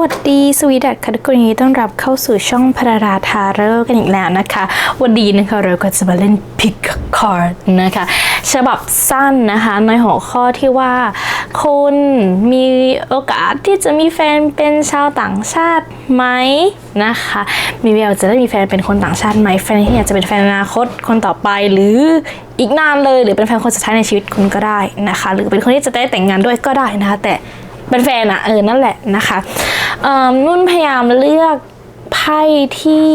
วัสดีสวีดัตค่ะทุกคนยินดีต้อนรับเข้าสู่ช่องพระราทาเรอกันอีกแล้วนะคะ วันนี้นะคะเราก็จะมาเล่นพิกคาร์ดนะคะ ฉบับสั้นนะคะ ในหัวข้อที่ว่าคุณมีโอกาสที่จะมีแฟนเป็นชาวต่างชาติไหมนะคะ มีแววจะได้มีแฟนเป็นคนต่างชาติไหมแฟนที่อยากจะเป็นแฟนอนาคตคนต่อไปหรืออีกนานเลยหรือเป็นแฟนคนสุดท้ายในชีวิตคุณก็ได้นะคะ หรือเป็นคนที่จะได้แต่งงานด้วยก็ได้นะคะ แต่เป็นแฟนอะเออนั่นแหละนะคะ นุ่นพยายามเลือกไพ่ที่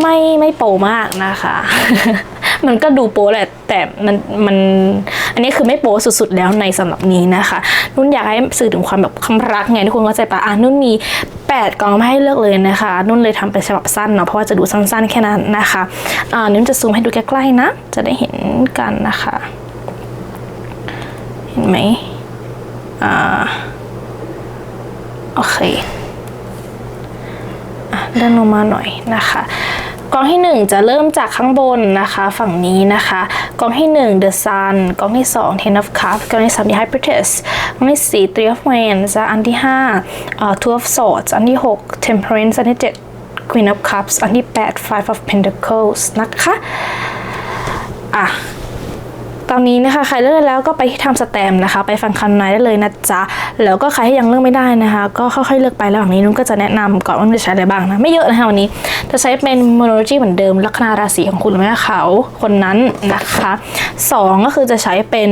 ไม่ไม่โปมากนะคะ มันก็ดูโปแหละแต่มันมันอันนี้คือไม่โปสุดๆแล้วในสำหรับนี้นะคะ นุ่นอยากให้สื่อถึงความแบบความรักไงทุกคนเข้าใจปะอะนุ่นมี 8กองมาให้เลือกเลยนะคะ นุ่นเลยทำเป็นฉบับสั้นเนาะเพราะว่าจะดูสั้นๆแค่นั้นนะคะอ่านุ่นจะซูมให้ดูใกล้ๆนะ จะได้เห็นกันนะคะ เห็นไหมอ่า โอเคอะเลื่อนลงมาหน่อยนะคะกองที่หนึ่งจะเริ่มจากข้างบนนะคะฝั่งนี้นะคะกองที่หนึ่ง The Sun กองที่สอง Ten of Cups กองที่สาม The Hyperitus กองที่สี่ Three of Wands อันที่ห้าเอ่อ Two of Swords อันที่หก Temperance อันที่เจ็ด Queen of Cups อันที่แปด Five of Pentacles นะคะอะ ตอนนี้นะคะใครเลือกแล้วก็ไปที่ทำสแตมนะคะ ไปฟังคำนายได้เลยนะจ๊ะแล้วก็ใครที่ยังเลือกไม่ได้นะคะ ก็ค่อยๆเลือกไประหว่างนี้นุ่นก็จะแนะนำก่อนว่าจะใช้อะไรบ้างนะไม่เยอะนะคะวันนี้จะใช้เป็น m o n o l o g y เหมือนเดิมลัคนาราศีของคุณหรือไม่เขาคนนั้นนะคะสองก็คือจะใช้เป็น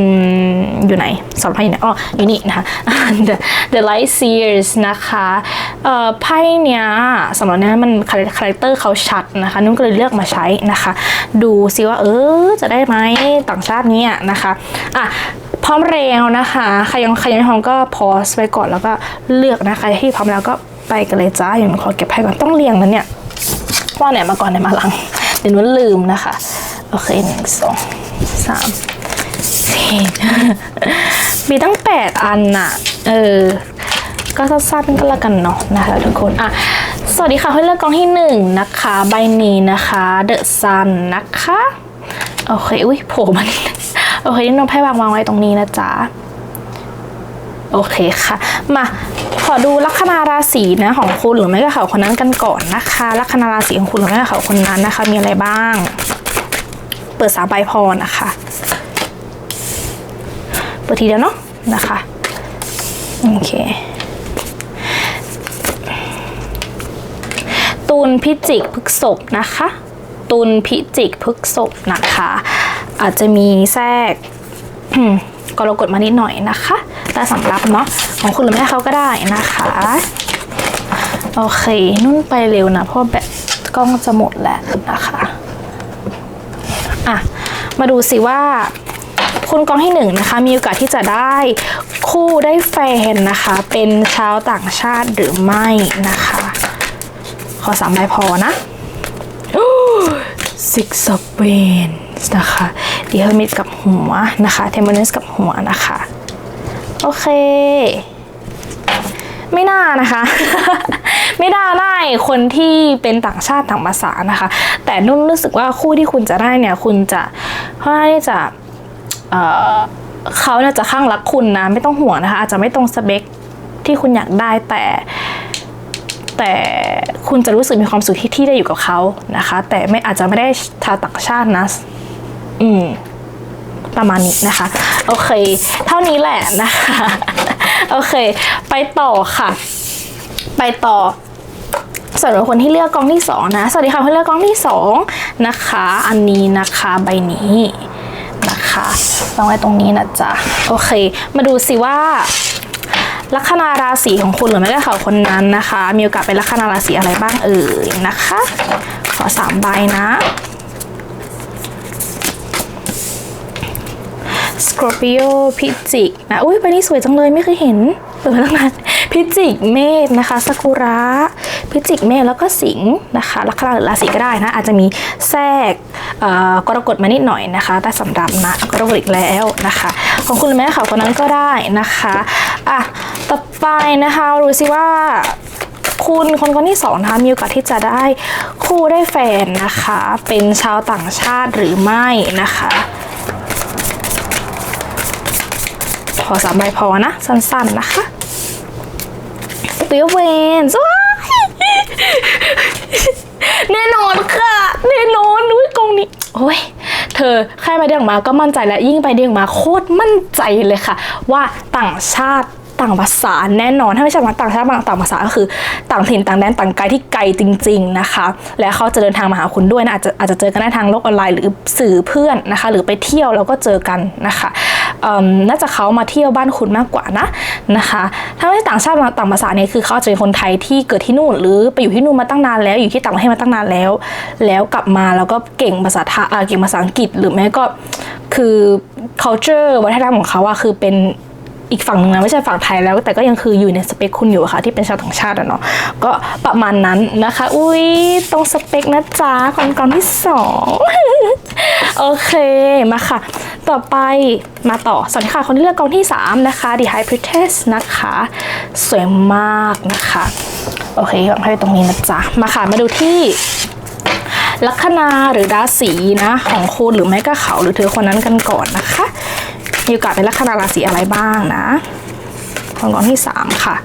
อยู่ไหนสองไพ่อยู่ไหนอ๋ออยู่นี่นะคะ the the light seers นะคะเอ่อไพ่เนี้ยสำหรับเนี้ยมันคาแรคเตอร์เขาชัดนะคะนุ่นก็เลยเลือกมาใช้นะคะ ดูซิว่าเออจะได้ไหมต่างชาตินี้เนี้ยนะคะอะพร้อมแล้วนะคะใครยังใครยังไม่พร้อมก็พอสไว้ก่อนแล้วก็เลือกนะคะที่พร้อมแล้วก็ไปกันเลยจ้าอย่างขอเก็บไพ่ก่อนต้องเรียงนะเนี่ยว่าไหนมาก่อนไหนมาหลังเดี๋ยวนุ่นลืมนะคะโอเคหนึ่งสองสามสี่มีตั้งแปดอันน่ะเออก็สั้นๆก็แล้วกันเนาะนะคะทุกคนอะสวัสดีค่ะให้เลือกกองที่หนึ่งนะคะใบนี้นะคะเดอะซันนะคะโอเคอุ้ยโผล่มัน โอเคนี่น้องไพ่วางวางไว้ตรงนี้นะจ๊ะโอเคค่ะ มาขอดูลัคนาราศีนะของคุณหรือไม่ก็เขาคนนั้นกันก่อนนะคะ ลัคนาราศีของคุณหรือไม่ก็เขาคนนั้นนะคะ มีอะไรบ้าง เปิดสามใบพอนะคะ เปิดทีเดียวเนาะนะคะโอเคตุลพิจิกพฤกษบนะคะตุลพิจิกพฤกษบนะคะ อาจจะมีแทรกกรกฎมานิดหน่อยนะคะแต่สำรับเนาะของคุณหรือไม่เขาก็ได้นะคะ โอเค นุ่นไปเร็วนะเพราะแบตกล้องจะหมดแล้วนะคะอะมาดูสิว่าคุณกองที่หนึ่งนะคะ มีโอกาสที่จะได้คู่ได้แฟนนะคะ เป็นชาวต่างชาติหรือไม่นะคะ ขอสามใบพอนะ Six of Wands นะคะ The Hermit กับหัวนะคะ Temperance กับหัวนะคะ โอเค ไม่น่านะคะ ไม่น่าได้คนที่เป็นต่างชาติต่างภาษานะคะ แต่นุ่นรู้สึกว่าคู่ที่คุณจะได้เนี่ย คุณจะค่อนข้างที่จะเเขาเนี่ยจะข้างรักคุณนะ ไม่ต้องห่วงนะคะ อาจจะไม่ตรงสเปคที่คุณอยากได้แต่แต่คุณจะรู้สึกมีความสุขที่ที่ได้อยู่กับเขานะคะ แต่ไม่อาจจะไม่ได้ชาวต่างชาตินะ อืมประมาณนี้นะคะ โอเค เท่านี้แหละนะคะ โอเค ไปต่อค่ะ ไปต่อสำหรับคนที่เลือกกองที่สองนะ สวัสดีค่ะคนที่เลือกกองที่สองนะคะ อันนี้นะคะใบนี้นะคะวางไว้ตรงนี้นะจ๊ะ โอเค มาดูสิว่า ลัคนาราศีของคุณหรือไม่ก็เขาคนนั้นนะคะ มีโอกาสเป็นลัคนาราศีอะไรบ้างเอ่ยนะคะ ขอสามใบนะ สคร p ิโอพิจิกนะอุ้ยใบนี้สวยจังเลยไม่เคยเห็นเปิดมาตั้งนานพิจิกเมษนะคะซากุระพิจิกเมษแล้วก็สิงห์นะคะลัคนาหรือราศีก็ได้นะ อาจจะมีแทรกเอ่อกรกฎมานิดหน่อยนะคะ แต่สำหรับนะกรกฎอีกแล้วนะคะ ของคุณแม่เขาคนนั้นก็ได้นะคะอะต่อไปนะคะดูสิว่าคุณคนคนที่สองนะคะมีโอกาสที่จะได้คู่ได้แฟนนะคะ เป็นชาวต่างชาติหรือไม่นะคะ ข อสามใบพอนะ สั้นๆนะคะตัวเวนส์ว้ายแน่นอนค่ะ แน่นอนนุ้ยกองนี้ โอ้ยเธอแค่ไปเดียงมาก็มั่นใจแล้วยิ่งไปเดียงมาโคตรมั่นใจเลยค่ะ ว่าต่างชาติต่างภาษาแน่นอนถ้าไม่ใช่ว่าต่างชาติต่างภาษาก็คือ ต่างถิ่นต่างแดนต่างไกลที่ไกลจริง ๆนะคะ และเขาจะเดินทางมาหาคุณด้วยนะอาจจะอาจจะเจอกันได้ทางโลกออนไลน์หรือสื่อเพื่อนนะคะ หรือไปเที่ยวแล้วก็เจอกันนะคะ น่าจะเขามาเที่ยวบ้านคุณมากกว่านะนะคะ ถ้าไม่ใช่ต่างชาติต่างภาษาเนี่ยคือเขาอาจจะเป็นคนไทยที่เกิดที่นู่น หรือไปอยู่ที่นู่นมาตั้งนานแล้ว อยู่ที่ต่างประเทศมาตั้งนานแล้ว แล้วกลับมาแล้วก็เก่งภาษาไทยอ่าเก่งภาษาอังกฤษ หรือแม้ก็คือ culture วัฒนธรรมของเขาอะคือเป็น อีกฝั่งหนึ่งนะไม่ใช่ฝั่งไทยแล้ว แต่ก็ยังคืออยู่ในสเปคคุณอยู่ค่ะที่เป็นชาวต่างชาติอะเนาะก็ประมาณนั้นนะคะ อุ้ยตรงสเปคนะจ๊ะของกองที่สองโอเคมาค่ะ ต่อไปมาต่อสวัสดีค่ะคนที่เลือกกองที่ 3 นะคะ The High Priestess นะคะ สวยมากนะคะ โอเควางให้ตรงนี้นะจ๊ะ มาค่ะมาดูที่ลัคนาหรือราศีนะ ของคุณหรือไม่ก็เขาหรือเธอคนนั้นกันก่อนนะคะ มีโอกาสเป็นลัคนาราศีอะไรบ้างนะของกองที่สามค่ะ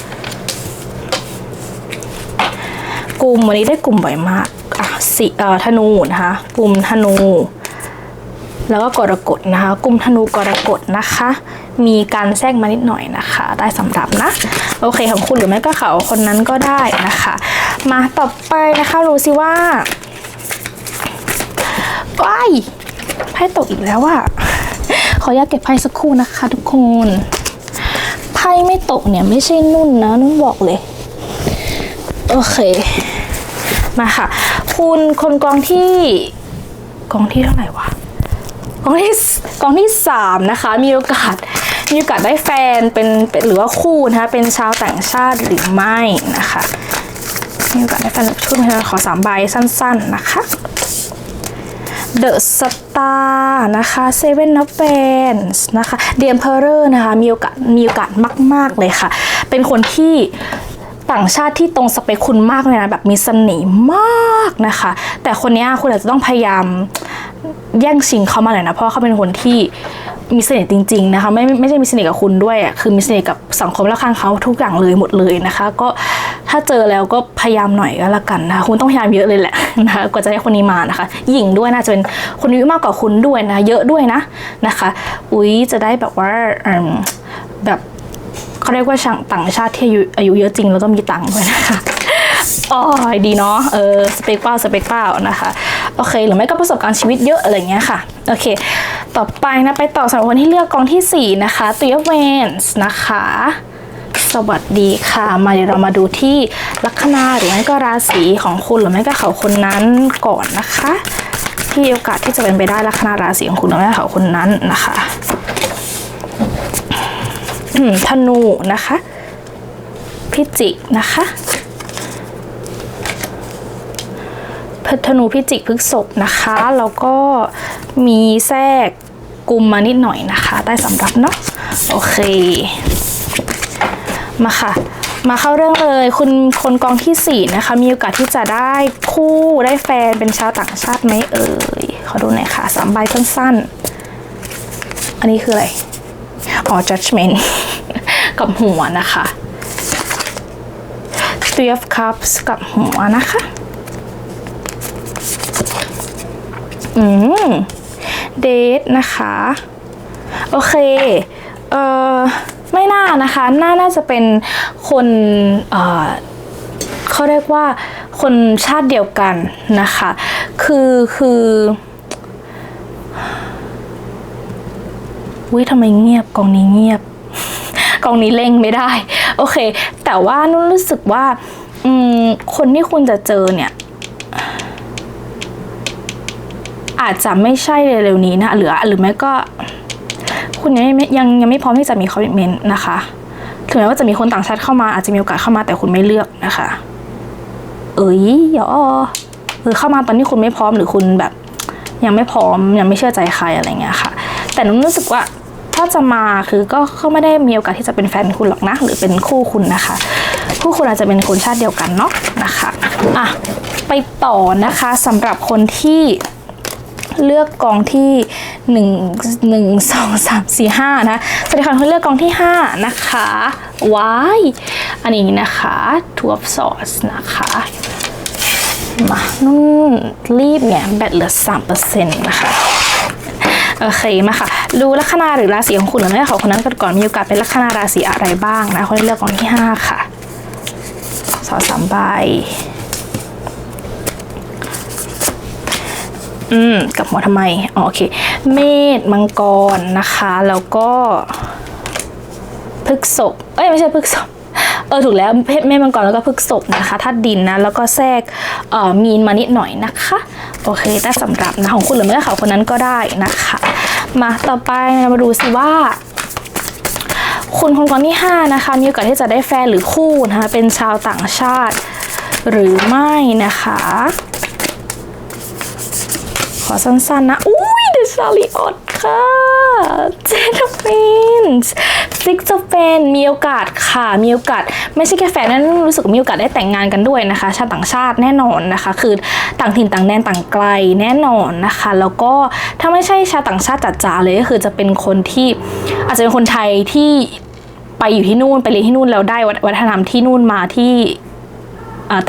กลุ่มวันนี้ได้กลุ่มบ่อยมากอะสิเอ่อธนูนะคะ กลุ่มธนู แล้วก็กรกฎนะคะ กลุ่มธนูกรกฎนะคะ มีการแทรกมานิดหน่อยนะคะ ได้สำหรับนะ โอเคของคุณหรือไม่ก็เขาคนนั้นก็ได้นะคะ มาต่อไปนะคะรู้สิว่าว้ายไพ่ตกอีกแล้วอะ ขออนุญาตเก็บไพ่สักครู่นะคะทุกคน ไพ่ไม่ตกเนี่ยไม่ใช่นุ่นนะนุ่นบอกเลย โอเค มาค่ะ คุณคนกองที่กองที่เท่าไหร่วะกองที่กองที่สามนะคะ มีโอกาสมีโอกาสได้แฟนเป็นปนหรือว่าคู่นะคะเป็นชาวต่างชาติหรือไม่นะคะมีโอกาสได้แฟนชุดนะคะขอสามใบสั้น ๆ นะคะ เดอะสตาร์นะคะเซเว่นนับแฟนนะคะเดียมเพอร์ร์นะคะมีโอกาสมีโอกาสมาก ๆ เลยค่ะ เป็นคนที่ต่างชาติที่ตรงสเปคคุณมากเลยนะแบบมีเสน่ห์มากนะคะ แต่คนนี้คุณอาจจะต้องพยายามแย่งชิงเขามาหน่อยนะเพราะเขาเป็นคนที่มีเสน่ห์จริง ๆ นะคะ ไม่ไม่ใช่มีเสน่ห์กับคุณด้วยอะคือมีเสน่ห์กับสังคมรอบข้างเขาทุกอย่างเลยหมดเลยนะคะ ก็ ถ้าเจอแล้วก็พยายามหน่อยก็แล้วกันนะคะคุณต้องพยายามเยอะเลยแหละนะคะกว่าจะได้คนนี้มานะคะ หญิงด้วยน่าจะเป็นคนอายุมากกว่าคุณด้วยนะ เยอะด้วยนะนะคะ อุ้ยจะได้แบบว่าแบบเขาเรียกว่าช่งต่างชาติที่อายุอายุเยอะจริงแล้วก็มีตังค์ด้วยนะคะอ๋อดีเนาะเออสเปกเป้าสเปกเป้านะคะโอเคหรือไม่ก็ประสบการณ์ชีวิตเยอะอะไรเงี้ยค่ะโอเค ต่อไปนะไปต่อสำหรับคนที่เลือกกองทีสี่4 นะคะตัวเวนส์นะคะ สวัสดีค่ะ มาเดี๋ยวเรามาดูที่ลัคนาหรือไม่ก็ราศีของคุณหรือไม่ก็เขาคนนั้นก่อนนะคะ ที่โอกาสที่จะเป็นไปได้ลัคนาราศีของคุณหรือไม่ก็เขาคนนั้นนะคะธนูนะคะ พิจิกนะคะพธนูพิจิกพฤกษบนะคะแล้วก็มีแทรกกุมมานิดหน่อยนะคะ ได้สำหรับเนาะโอเค มาค่ะ มาเข้าเรื่องเลยคุณคนกองที่ 4 นะคะ มีโอกาสที่จะได้คู่ได้แฟนเป็นชาวต่างชาติไหมเอ่ยขอดูหน่อยค่ะสามใบสั้นๆ อันนี้คืออะไรอ๋อ judgment กับหัวนะคะ three of cups กับหัวนะคะ อืม เดทนะคะ โอเค เอ่อ ไม่น่านะคะน่าน่าจะเป็นคนเอ่อเขาเรียกว่าคนชาติเดียวกันนะคะ คือคือวิทำไมเงียบกองนี้เงียบ กองนี้เล่งไม่ได้ โอเค แต่ว่านุ่นรู้สึกว่าอืมคนที่คุณจะเจอเนี่ย อาจจะไม่ใช่เร็วๆนี้นะ หรือหรือไม่ก็ คุณยังไม่ยังยังไม่พร้อมที่จะมีคอมมิชเมนต์นะคะ ถึงแม้ว่าจะมีคนต่างชาติเข้ามาอาจจะมีโอกาสเข้ามาแต่คุณไม่เลือกนะคะ เอ้ยยวเออเข้ามาตอนที่คุณไม่พร้อมหรือคุณแบบ ยังไม่พร้อมยังไม่เชื่อใจใครอะไรเงี้ยค่ะ แต่นุ่นรู้สึกว่าถ้าจะมาคือก็เขาไม่ได้มีโอกาสที่จะเป็นแฟนคุณหรอกนะ หรือเป็นคู่คุณนะคะ คู่คุณอาจจะเป็นคนชาติเดียวกันเนาะนะคะอะไปต่อนะคะสำหรับคนที่ เลือกกองที่หนึ่งหนึ่งสองสามสี่ห้านะสวัสดีค่ะคุณเลือกกองที่ห้านะคะว้ายอันนี้นะคะ two of swords นะคะมานุ่นรีบเนี่ยแบตเหลือสามเปอร์เซ็นต์นะคะโอเคมาค่ะดูลัคนาหรือราศีของคุณหรือไม่ของคนนั้นกันก่อนมีโอกาสเป็นลัคนาราศีอะไรบ้างนะคนเลือกกองที่ห้าค่ะสอสามใบ อืมกลับหัวทำไมอ๋อโอเค เมษมังกรนะคะ แล้วก็พฤกษบเอ้ยไม่ใช่พฤกษบเออถูกแล้วเพชรเมษมังกรแล้วก็พฤกษบนะคะธาตุดินนะแล้วก็แทรกเอ่อมีนมานิดหน่อยนะคะ โอเคแต่สำหรับนะของคุณหรือไม่ก็ขาคนนั้นก็ได้นะคะ มาต่อไปเรามาดูสิว่าคุณคนก่อนที่5นะคะมีโอกาสที่จะได้แฟนหรือคู่นะคะเป็นชาวต่างชาติ หรือไม่นะคะ อสั้นๆนะ อุ้ยเดชาลิออดค่ะเจนเฟนส์ซิกจะเป็นมีโอกาสค่ะ มีโอกาส ไม่ใช่แค่แฟนนั้นรู้สึกมีโอกาสได้แต่งงานกันด้วยนะคะ ชาวต่างชาติแน่นอนนะคะ คือต่างถิ่นต่างแดนต่างไกลแน่นอนนะคะ แล้วก็ถ้าไม่ใช่ชาวต่างชาติจ๋าเลยก็คือจะเป็นคนที่อาจจะเป็นคนไทยที่ไปอยู่ที่นู่นไปเรียนที่นู่นแล้วได้วัฒนธรรมที่นู่นมาที่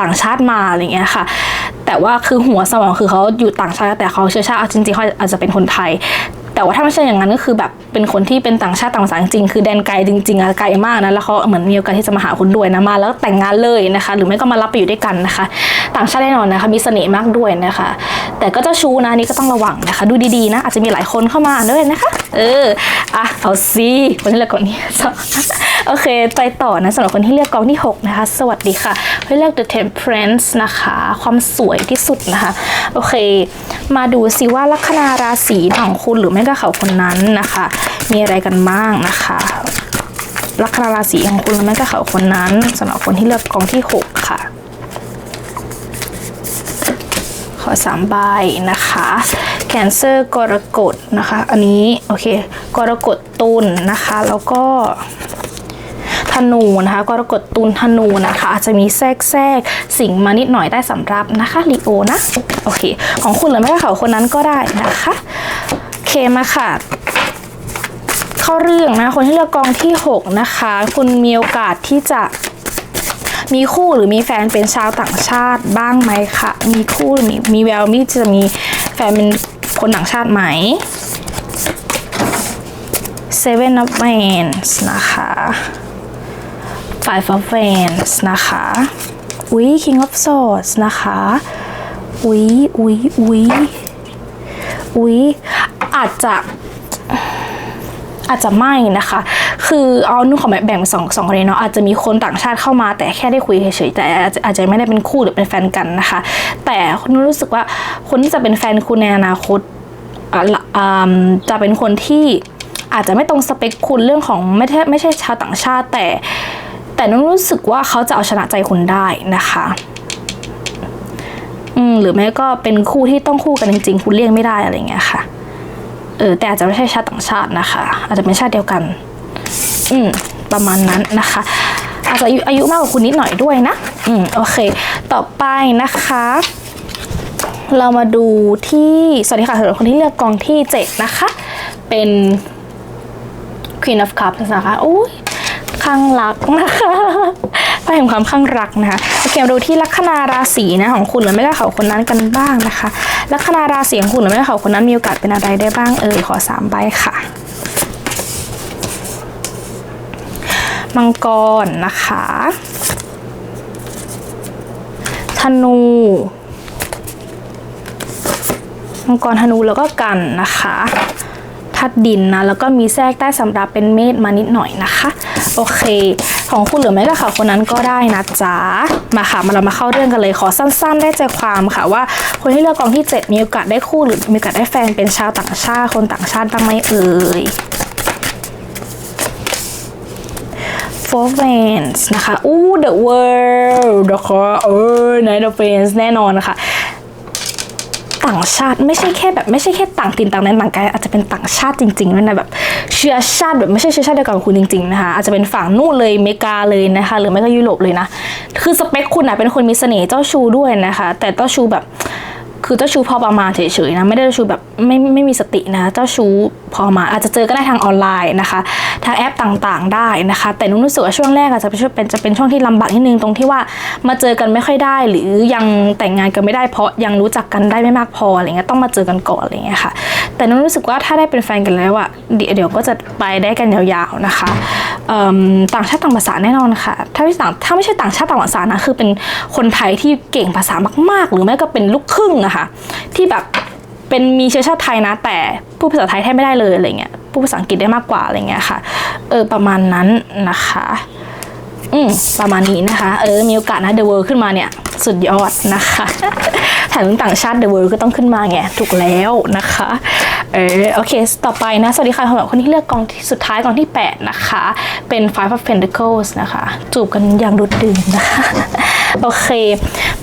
ต่างชาติมาอะไรเงี้ยค่ะ แต่ว่าคือหัวสมองคือเขาอยู่ต่างชาติแต่เขาเชื้อชาติจริงๆเขาอาจจะเป็นคนไทย แต่ว่าถ้าไม่ใช่อย่างนั้นก็คือแบบเป็นคนที่เป็นต่างชาติต่างภาษาจริงคือแดนไกลจริงๆอะไกลมากนะแล้วเขาเหมือนมีโอกาสที่จะมาหาคุณด้วยนะมา แล้วแต่งงานเลยนะคะ หรือไม่ก็มารับไปอยู่ด้วยกันนะคะ ต่างชาติแน่นอนนะคะมีเสน่ห์มากด้วยนะคะ แต่ก็เจะชู้นะนี่ก็ต้องระวังนะคะ ดูดีๆนะอาจจะมีหลายคนเข้ามาด้วยนะคะ เอออะเอาสิคนที่เลือกกองนี้โอเคไปต่อนะสำหรับคนที่เลือกกองที่ 6 นะคะ สวัสดีค่ะให้เลือก The Temperance นะคะ ความสวยที่สุดนะคะ โอเค มาดูสิว่าลัคนาราศีของคุณหรือไม่ก็เขาคนนั้นนะคะ มีอะไรกันบ้างนะคะลัคนาราศีของคุณหรือไม่ก็เขาคนนั้นสำหรับคนที่เลือกกองที่ 6 ค่ะ ขอสามใบนะคะแคนเซอร์กรกฎนะคะ อันนี้ โอเค กรกฎตุลนะคะ แล้วก็ธนูนะคะกรกฎตุลธนูนะคะ อาจจะมีแทรกแทรกสิ่งมานิดหน่อยได้สำรับนะคะลีโอนะ โอเค ของคุณหรือไม่ก็เขาคนนั้นก็ได้นะคะ เคมาค่ะ เข้าเรื่องนะ คนที่เลือกกองที่ 6 นะคะ คุณมีโอกาสที่จะมีคู่หรือมีแฟนเป็นชาวต่างชาติบ้างไหมคะมีคู่มีมีแววมีจะมีแฟนเป็นคนต่างชาติไหม Seven of Wands นะคะ Five of Wands นะคะอุ้ย King of Swords นะคะอุ้ยอุ้ยอุ้ยอุ้ย อาจจะอาจจะไม่นะคะ คือเอานุ่นขอแบ่งเป็นสองสองกรณีเนาะ อาจจะมีคนต่างชาติเข้ามา แต่แค่ได้คุยเฉยๆ แต่อาจจะอาจจะไม่ได้เป็นคู่หรือเป็นแฟนกันนะคะ แต่นุ่นรู้สึกว่าคนที่จะเป็นแฟนคุณในอนาคตอ่าจะเป็นคนที่อาจจะไม่ตรงสเปคคุณเรื่องของไม่ใช่ไม่ใช่ชาวต่างชาติ แต่แต่นุ่นรู้สึกว่าเขาจะเอาชนะใจคุณได้นะคะอืมหรือไม่ก็เป็นคู่ที่ต้องคู่กันจริงๆ คุณเลี่ยงไม่ได้อะไรเงี้ยค่ะ เออแต่อาจจะไม่ใช่ชาติต่างชาตินะคะ อาจจะเป็นชาติเดียวกัน อืมประมาณนั้นนะคะ อาจจะอายุอายุมากกว่าคุณนิดหน่อยด้วยนะ อืมโอเค ต่อไปนะคะ เรามาดูที่ สวัสดีค่ะสำหรับคนที่เลือกกองที่ 7 นะคะ เป็น Queen of Cups นะคะโอ้ยข้างรักนะคะ ไปเห็นความข้างรักนะคะโอเคมาดูที่ลัคนาราศีนะของคุณหรือไม่ก็เขาคนนั้นกันบ้างนะคะ ลัคนาราศีของคุณหรือไม่ก็เขาคนนั้นมีโอกาสเป็นอะไรได้บ้างเอ่ยขอสามใบค่ะมังกรนะคะธนูมังกรธนูแล้วก็กันนะคะทัดดินนะแล้วก็มีแทรกใต้สำรับเป็นเมษมานิดหน่อยนะคะ โอเค ของคุณหรือไม่ก็ค่ะคนนั้นก็ได้นะจ๊ะมาค่ะมาเรามาเข้าเรื่องกันเลยขอสั้น ๆ ได้ใจความค่ะว่า คนที่เลือกกองที่ 7 มีโอกาสได้คู่หรือมีโอกาสได้แฟนเป็นชาวต่างชาติ คนต่างชาติบ้างไหมเอ่ย Four Wands นะคะ อู้ The World นะคะเออ Nine of Wands แน่นอนนะคะ ต่างชาติ ไม่ใช่แค่แบบไม่ใช่แค่ต่างถิ่นต่างแดนต่างไกลอาจจะเป็นต่างชาติจริงๆด้วยนะแบบเชื้อชาติแบบไม่ใช่เชื้อชาติเดียวกับคุณจริงๆนะคะอาจจะเป็นฝั่งนู่นเลยเมกาเลยนะคะหรือไม่ก็ยุโรปเลยนะคือสเปคคุณอนะเป็นคนมีเสน่ห์เจ้าชู้ด้วยนะคะ แต่เจ้าชู้แบบคือเจ้าชู้พอประมาณเฉยๆนะไม่ได้เจ้าชู้แบบไม่ไม่มีสตินะเจ้าชู้ พอมาอาจจะเจอก็ได้ทางออนไลน์นะคะ ทางแอปต่างๆได้นะคะ แต่นุ่นรู้สึกว่าช่วงแรกอาจจะเป็นช่วงเป็นจะเป็นช่วงที่ลำบากนิดนึงตรงที่ว่ามาเจอกันไม่ค่อยได้ หรือยังแต่งงานกันไม่ได้เพราะยังรู้จักกันได้ไม่มากพออะไรเงี้ยต้องมาเจอกันก่อนอะไรเงี้ยค่ะ แต่นุ่นรู้สึกว่าถ้าได้เป็นแฟนกันแล้วอะเดี๋ยวก็จะไปได้กันยาวๆนะคะต่างชาติต่างภาษาแน่นอนค่ะ ถ้าไม่ต่างถ้าไม่ใช่ต่างชาติต่างภาษานะคือเป็นคนไทยที่เก่งภาษามาก ๆ หรือไม่ก็เป็นลูกครึ่งอะค่ะที่แบบ เป็นมีเชื้อชาติไทยนะ แต่พูดภาษาไทยแทบไม่ได้เลยอะไรเงี้ยพูดภาษาอังกฤษได้มากกว่าอะไรเงี้ยค่ะ เออประมาณนั้นนะคะอืมประมาณนี้นะคะ เออ มีโอกาสนะ The World ขึ้นมาเนี่ย สุดยอดนะคะถ่ายถึงต่างชาติ The World ก็ต้องขึ้นมาไงถูกแล้วนะคะ เออโอเค ต่อไปนะ สวัสดีค่ะสำหรับคนที่เลือกกองที่สุดท้ายกองที่ 8 นะคะ เป็น Five of Pentacles นะคะ จูบกันอย่างดุดดื่มนะคะโอเค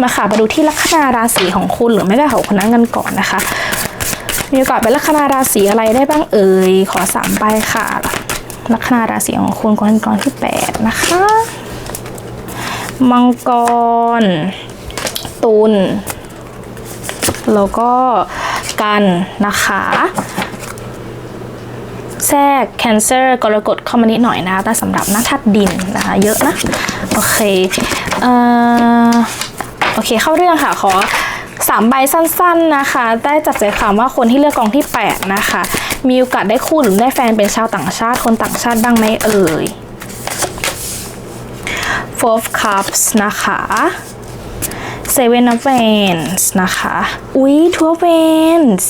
มาค่ะมาดูที่ลัคนาราศีของคุณหรือไม่ก็ของคนนั้นกันก่อนนะคะ มีโอกาสเป็นลัคนาราศีอะไรได้บ้างเอ่ย ขอสามใบค่ะ ลัคนาราศีของคุณกองกองที่8นะคะ มังกร ตุล แล้วก็กันนะคะแทรก Cancer กรกฎเข้ามานิดหน่อยนะ แต่สำหรับหน้าทัดดินนะคะ เยอะนะ โอเค เอ่อ โอเค เข้าเรื่องค่ะ ขอ สามใบสั้นๆนะคะ ได้จับใจความว่าคนที่เลือกกองที่ 8 นะคะ มีโอกาสได้คู่หรือได้แฟนเป็นชาวต่างชาติ คนต่างชาติบ้างไหมเอ่ย Four of Cups นะคะ Seven of Wands นะคะ อุ๊ย Two of Wands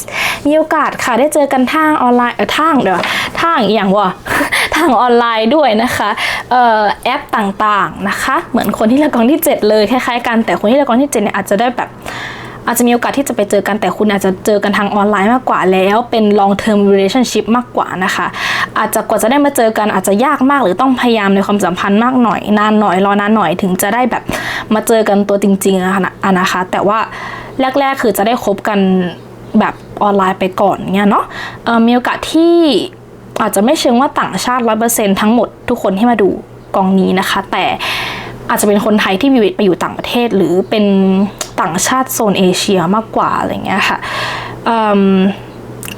มีโอกาสค่ะได้เจอกันทางออนไลน์เออทางเดี๋ยวทางอย่างวะทางออนไลน์ด้วยนะคะเอ่อแอปต่างๆนะคะ เหมือนคนที่เลือกกองที่ 7 เลยคล้ายๆกันแต่คนที่เลือกกองที่7เนี่ยอาจจะได้แบบ อาจจะมีโอกาสที่จะไปเจอกันแต่คุณอาจจะเจอกันทางออนไลน์มากกว่าแล้ว เป็น long term relationship มากกว่านะคะ อาจจะกว่าจะได้มาเจอกันอาจจะยากมาก หรือต้องพยายามในความสัมพันธ์มากหน่อยนานหน่อยรอนานหน่อยถึงจะได้แบบมาเจอกันตัวจริงๆอะนะนะคะ แต่ว่าแรก ๆ คือจะได้คบกันแบบออนไลน์ไปก่อนเนี่ยเนาะมีโอกาสที่อาจจะไม่เชิงว่าต่างชาติร้อยเปอร์เซ็นทั้งหมดทุกคนที่มาดูกองนี้นะคะ แต่อาจจะเป็นคนไทยที่ไปอยู่ต่างประเทศ หรือเป็น ต่างชาติโซนเอเชียมากกว่าอะไรเงี้ยค่ะ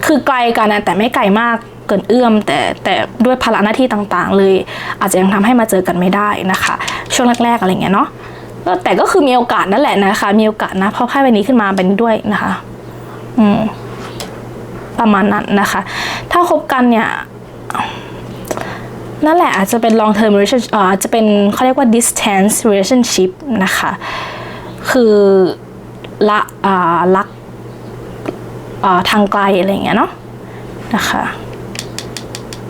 คือไกลกันนะแต่ไม่ไกลมากเกินเอื้อม แต่แต่ด้วยภาระหน้าที่ต่างๆ เลย อาจจะยังทำให้มาเจอกันไม่ได้นะคะ ช่วงแรกๆอะไรเงี้ยเนาะก็แต่ก็คือมีโอกาสนั่นแหละนะคะ มีโอกาสนะเพราะไพ่ใบนี้ขึ้นมาเป็นด้วยนะคะ อืมประมาณนั้นนะคะ ถ้าคบกันเนี่ยนั่นแหละอาจจะเป็น long term relationship อาจจะเป็นเขาเรียกว่า distance relationship นะคะ คือละอ่ารักอ่าทางไกลอะไรเงี้ยเนาะนะคะ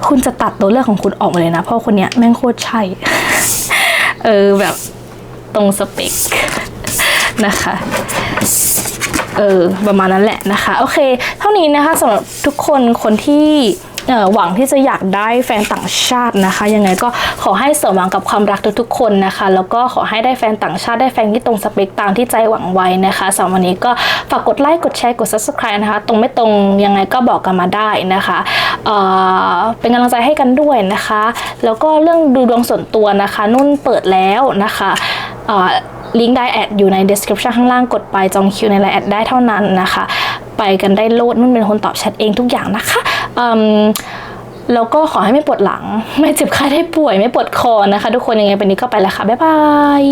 คุณจะตัดตัวเลือกของคุณออกมาเลยนะ เพราะคนเนี้ยแม่งโคตรใช่ เออแบบตรงสเปคนะคะเออประมาณนั้นแหละนะคะ โอเค เท่านี้นะคะสำหรับทุกคนคนที่ หวังที่จะอยากได้แฟนต่างชาตินะคะ ยังไงก็ขอให้สมหวังกับความรักทุกๆคนนะคะ แล้วก็ขอให้ได้แฟนต่างชาติได้แฟนที่ตรงสเปคตามที่ใจหวังไว้นะคะสำหรับวันนี้ก็ฝากกดไลค์กดแชร์กด subscribe นะคะ ตรงไม่ตรงยังไงก็บอกกันมาได้นะคะเเป็นกำลังใจให้กันด้วยนะคะ แล้วก็เรื่องดูดวงส่วนตัวนะคะ นุ่นเปิดแล้วนะคะลิงก์ได้แอดอยู่ใน description ข้างล่างกดไปจองคิวในไลน์แอดได้เท่านั้นนะคะ ไปกันได้โลดนุ่นเป็นคนตอบแชทเองทุกอย่างนะคะ แล้วก็ขอให้ไม่ปวดหลัง ไม่เจ็บไข้ได้ป่วยไม่ปวดคอนะคะ ทุกคนยังไงวันนี้ก็ไปแล้วค่ะ บ๊ายบาย